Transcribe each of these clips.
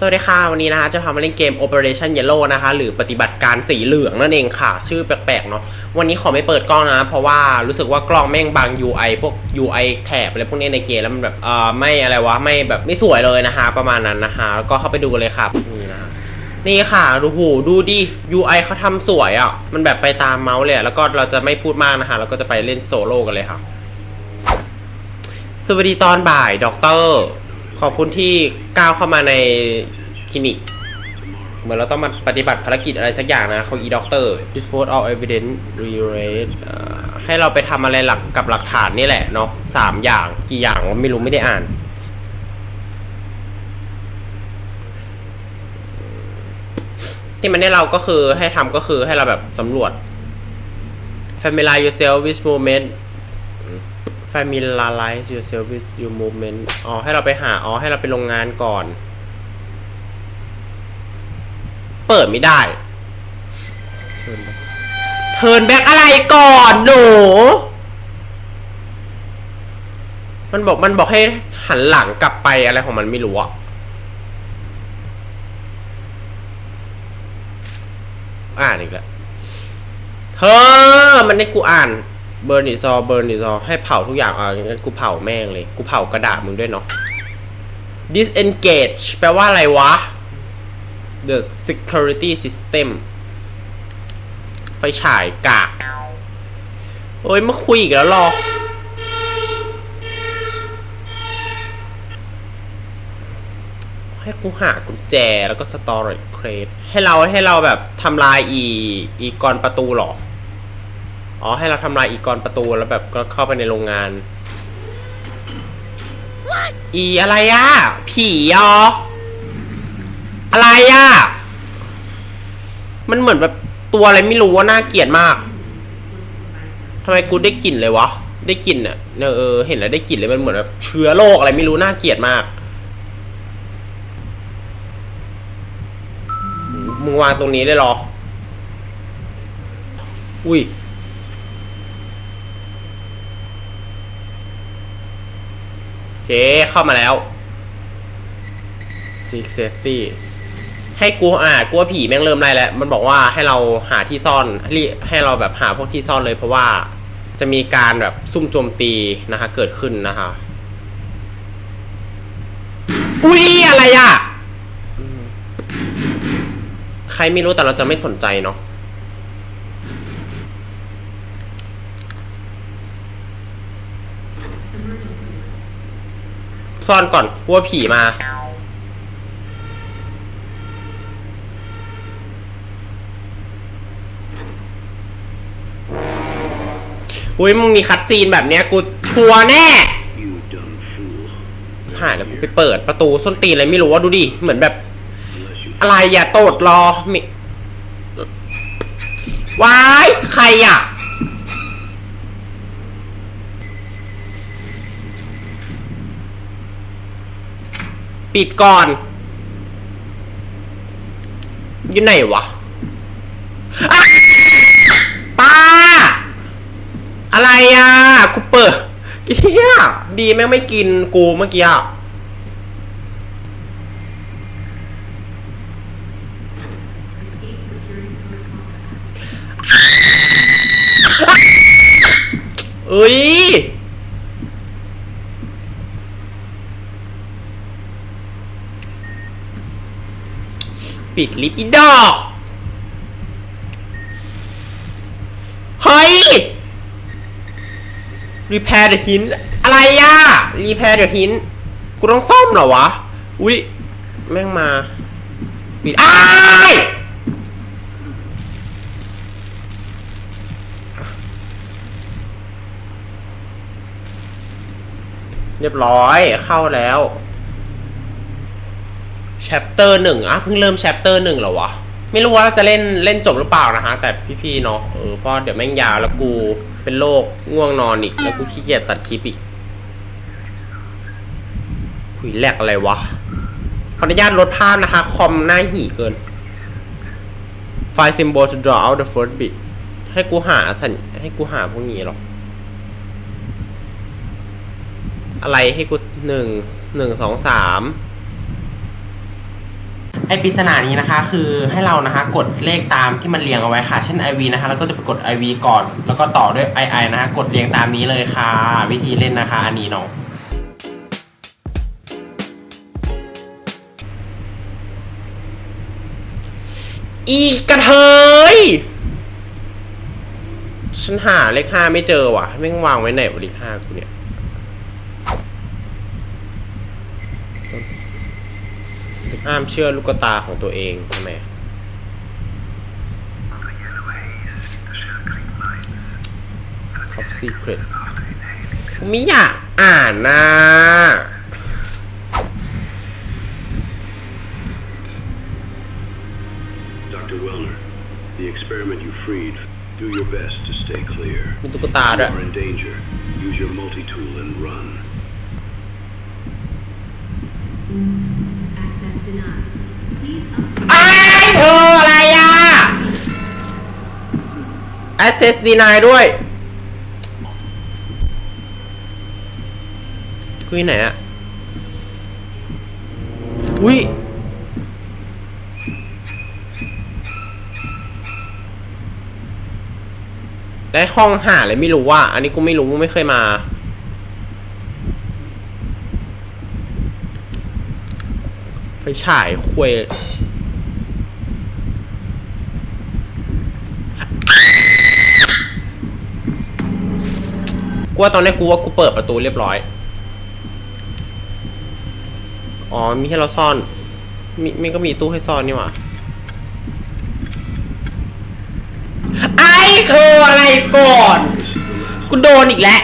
สวัสดีค่ะ วันนี้นะคะจะพามาเล่นเกม Operation Yellow นะคะ หรือปฏิบัติการสีเหลืองนั่นเองค่ะ ชื่อแปลกๆเนาะวันนี้ขอไม่เปิดกล้องนะ เพราะว่ารู้สึกว่ากล้องแม่งบาง UI พวก UI แถบอะไรพวกนี้ในเกมแล้วมันแบบเอ่อไม่อะไรวะไม่แบบไม่สวยเลยนะคะ ประมาณนั้นนะคะแล้วก็เข้าไปดูกันเลยครับนี่นะนี่ค่ะดูหูดูดิ UI เขาทำสวยอะ่ะมันแบบไปตามเมาส์เลยแล้วก็เราจะไม่พูดมากนะคะเราก็จะไปเล่นโซโล่กันเลยค่ะสวัสดีตอนบ่ายด็อกเตอร์ขอบคุณที่ ก้าวเข้ามาในคลินิก เหมือนเราต้องมาปฏิบัติภารกิจอะไรสักอย่างนะเขาอีด็อกเตอร์ dispose all evidence relate ให้เราไปทำอะไรหลักกับหลักฐานนี่แหละเนาะสามอย่างกี่อย่างไม่รู้ไม่ได้อ่านที่มันให้เราก็คือให้ทำก็คือให้เราแบบสำรวจ familiarize yourself with movement familiarize yourself with your movement อ๋อ ให้เราไปหา อ๋อ ให้เราไปโรงงานก่อน เปิดไม่ได้เทิร์นแบ็กอะไรก่อนหนูมันบอกมันบอกให้หันหลังกลับไปอะไรของมันไม่รู้อะอ่านอีกแล้ว เธอ มันให้กูอ่าน เบอร์นิซอเบอร์นิซอให้เผาทุกอย่างอะงั้นกูเผาแม่งเลย กูเผากระดาษมึงด้วยเนาะ disengage แปลว่าอะไรวะ the security system ไฟฉายกากโอ้ยมาคุยอีกแล้วหรอ ให้กูหากุญแจแล้วก็ storage crate ให้เราให้เราแบบทำลายอีอีกรประตูหรอ อ๋อ ให้เราทำลายอีกรประตูแล้วแบบก็เข้าไปในโรงงาน อีอะไรอะผีเหรออะไรอะมันเหมือนแบบตัวอะไรไม่รู้ว่าน่าเกลียดมากทำไมกูได้กลิ่นเลยวะ ได้กลิ่นอะเนอะเออ เห็นแล้วได้กลิ่นเลยมันเหมือนแบบเชื้อโรคอะไรไม่รู้น่าเกลียดมากมึงวางตรงนี้ได้หรอ อุ้ย โอ เค เข้ามาแล้ว Seek Safety ให้กูอ่ากูว่าผีแม่งเริ่มได้แล้ว มันบอกว่าให้เราหาที่ซ่อนให้ให้เราแบบหาพวกที่ซ่อนเลยเพราะว่าจะมีการแบบซุ่มโจมตีนะคะ เกิดขึ้นนะคะอุ้ยอะไรอะ ใครไม่รู้แต่เราจะไม่สนใจเนาะ ซ่อนก่อนกลัวผีมา อุ้ยมึงมีคัดซีนแบบเนี้ยกูชัวแน่หายแล้วกูไปเปิดประตูส้นตีนอะไรไม่รู้ว่าดูดิ เหมือนแบบ อะไรอย่าโตดรอมิว้าย ใครอะ ปิดก่อนอยู่ไหนวะป้า อะไรอะกูเปิดเฮียดีแม่งไม่กินกูเมื่อกี้อะเอ้ย ปิดลิฟต์อีดอก เฮ้ย repair the hint อะไรอะ repair the hint กูต้องซ่อมเหรอวะ อุ๊ย แม่งมา ปิดอ้ายเรียบร้อยเข้าแล้ว chapter หนึ่งอะเพิ่งเริ่ม chapter หนึ่งเหรอวะ ไม่รู้ว่าจะเล่นเล่นจบหรือเปล่านะฮะ แต่พี่ๆเนาะเออเพราะเดี๋ยวแม่งยาวแล้วกูเป็นโรคง่วงนอนอีก แล้วกูขี้เกียจตัดคลิปอีกคุยแหลกอะไรวะ ขออนุญาตลดภาพนะคะ คอมหน้าหี่เกิน Find symbol to draw out the first bit ให้กูหาสัญให้กูหาพวกนี้หรออะไรให้กูหนึ่งหนึ่งสองสาม ไอปริศนานี้นะคะคือให้เรานะคะกดเลขตามที่มันเรียงเอาไว้ค่ะ เช่น IV นะคะแล้วก็จะไปกด IV ก่อน แล้วก็ต่อด้วย II นะคะกดเรียงตามนี้เลยค่ะ วิธีเล่นนะคะ อันนี้เนาะอีกระเทยฉันหาเลขห้าไม่เจอว่ะแม่งวางไว้ไหนวะเลขห้ากูเนี่ย ห้ามเชื่อลูกตาของตัวเองทำไมท็อปซีเครตกูไม่อยากอ่านนะ Dr. Wellner, the experiment you freed, do your best to stay clear. มีตุ๊กตาด้วย You are in danger. Use your multi-tool and run. Access denied. Please up. ไอ้เธออะไรอะ access deny ด้วย คุยไหนอะ อุ้ยได้ห้องหาเลยไม่รู้ว่า อันนี้กูไม่รู้ไม่เคยมา ฟฉายควยกูว่าตอนนี้กูว่ากูเปิดประตูเรียบร้อย อ๋อ มีให้เราซ่อน มีมีก็มีตู้ให้ซ่อนนี่หว่า ไอ้เธออะไรก่อน กูโดนอีกแล้ว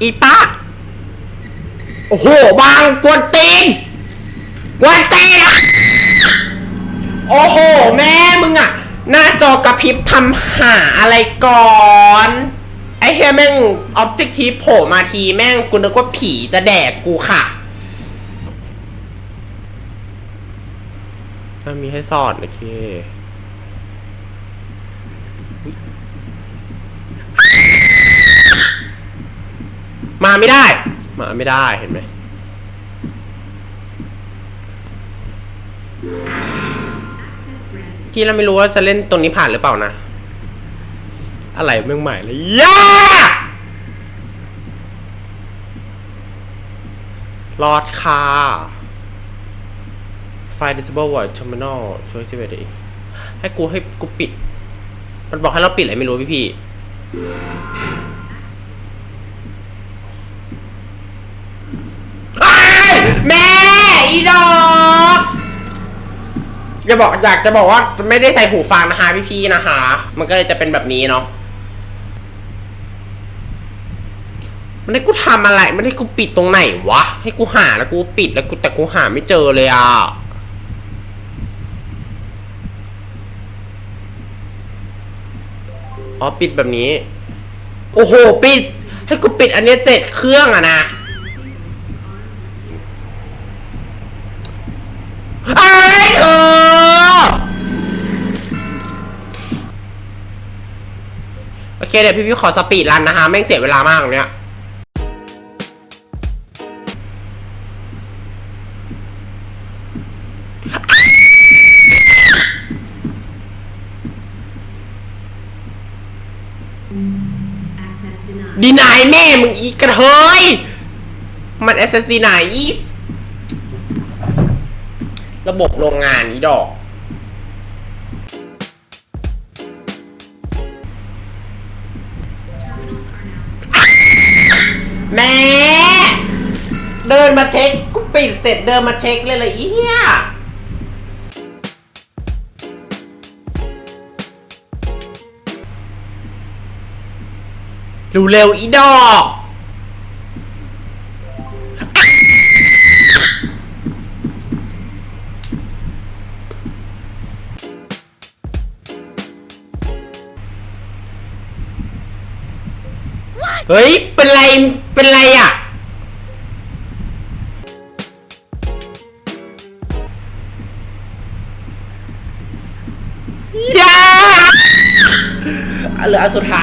อีป้าโอ้โหบางกวนตีนกวนตีนอะโอ้โห แม่มึงอะหน้าจอกระพริบทำหาอะไรก่อน ไอ้เฮียแม่งออบเจกทีโผล่มาทีแม่งกูนึกว่าผีจะแดกกูค่ะถ้ามีให้สอด โอเค มาไม่ได้ มาไม่ได้เห็นไหมพี่เราไม่รู้ว่าจะเล่นตรงนี้ผ่านหรือเปล่านะ อะไรเมืองใหม่เลยย่ารอดค่ะไฟ disable void terminal ช่วยช่วยดิให้กูให้กูปิด มันบอกให้เราปิดอะไรไม่รู้พี่พี่ อ้ายแม่ อีดอกอย่าบอกอยากจะบอกว่าไม่ได้ใส่หูฟังนะคะพี่ๆนะคะ มันก็เลยจะเป็นแบบนี้เนาะมันให้กูทำอะไรมันให้กูปิดตรงไหนวะ ให้กูหาแล้วกูปิดแล้วกูแต่กูหาไม่เจอเลยอะอ๋อปิดแบบนี้ โอ้โห ปิด ให้กูปิดอันนี้เจ็ดเครื่องอะนะ เคเดี๋ยวพี่พี่ขอสปีดรันนะคะแม่งเสียเวลามากตรงเนี้ยดีนายแม่มึงอีกกระเทยมัน SSD นายอีสระบบโรงงานอีดอก เดินมาเช็คกูปิดเสร็จเดินมาเช็คเลยเลยอีเหี้ยเร็วอีดอก เฮ้ย เป็นไร เป็นไรอะ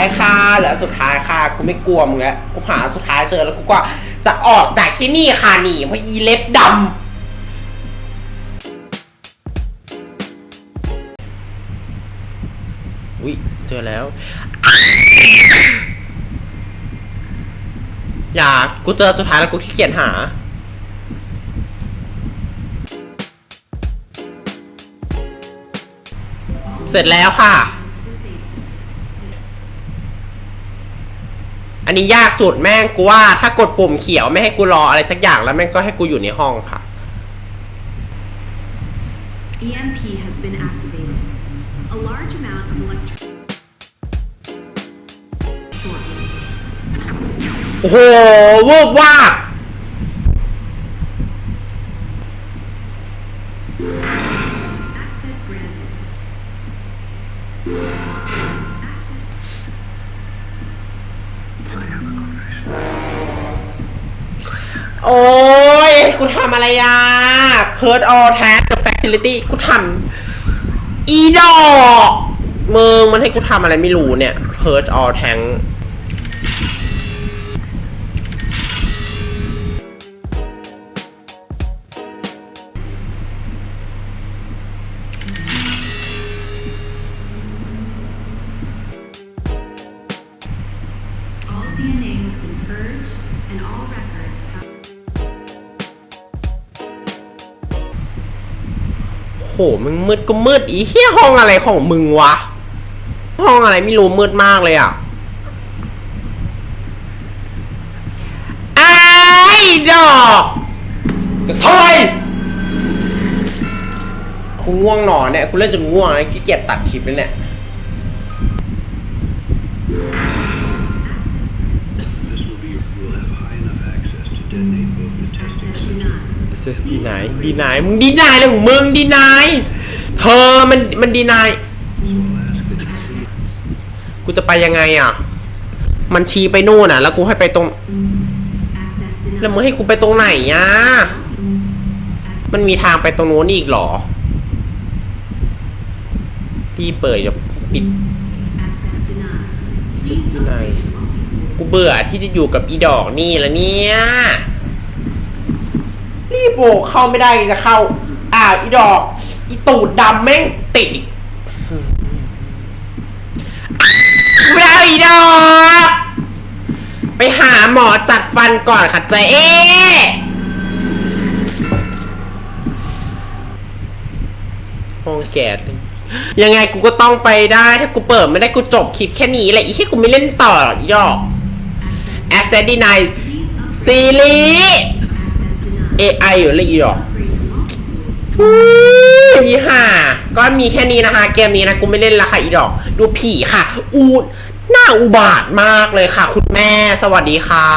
ายค่ะเหลือสุดท้ายค่ะกูไม่กลัวมึงแล้วกูหาสุดท้ายเจอแล้วกูก็จะออกจากที่นี่ค่ะหนีเพราะอีเล็บดำอุ้ยเจอแล้ว อย่า กูเจอสุดท้ายแล้วกูขี้เกียจหา เสร็จแล้วค่ะ อันนี้ยากสุดแม่งกูว่าถ้ากดปุ่มเขียวไม่ให้กูรออะไรสักอย่างแล้วแม่งก็ให้กูอยู่ในห้องค่ะ EMP has been activated. A large amount of electric. Shortly. โอ้โหเวิร์กว่าบ p e r d all task the facility กูทำอีดอกมึงมันให้กูทำอะไรไม่รู้เนี่ย p e r d all tank All มึงมืดก็มืดอีเฮียห้องอะไรของมึงวะ ห้องอะไรไม่รู้มืดมากเลยอะไอ้ดอกกระทอยกูง่วงนอนเนี่ยกูเล่นจนง่วงเลยขี้เกียจตัดคลิปแล้วเนี่ย This will be your, you'll have high enough access to detonate both the test Access denied. SS ดีนายดีนายมึงดีนายเลยของมึงดีนายเธอมันมันดีนายกูจะไปยังไงอะ มันชี้ไปนู่นอะ แล้วกูให้ไปตรง แล้วมึงให้กูไปตรงไหนอะ มันมีทางไปตรงโน้นอีกเหรอ ที่เปิดจะปิด Access denied. Access Please denied. upgrade multi-tool. กูเบื่อที่จะอยู่กับอีดอกนี่แล้วเนี่ย โบกเข้าไม่ได้จะเข้า อ้าวอีดอก อีตูดดำแม่งติดไม่เอาอีดอก ไปหาหมอจัดฟันก่อนค่ะใจเอ๊ห้องแก๊สยังไงกูก็ต้องไปได้ถ้ากูเปิดไม่ได้กูจบคลิปแค่นี้แหละอีที่กูไม่เล่นต่อหรอกอีดอก Access Deny ซีรีส์ AI อยู่เลยอีดอกอีห่าก็มีแค่นี้นะคะ เกมนี้นะกูไม่เล่นละค่ะอีดอก ดูผีค่ะ อูหน้าอุบาทมากเลยค่ะ คุณแม่ สวัสดีค่ะ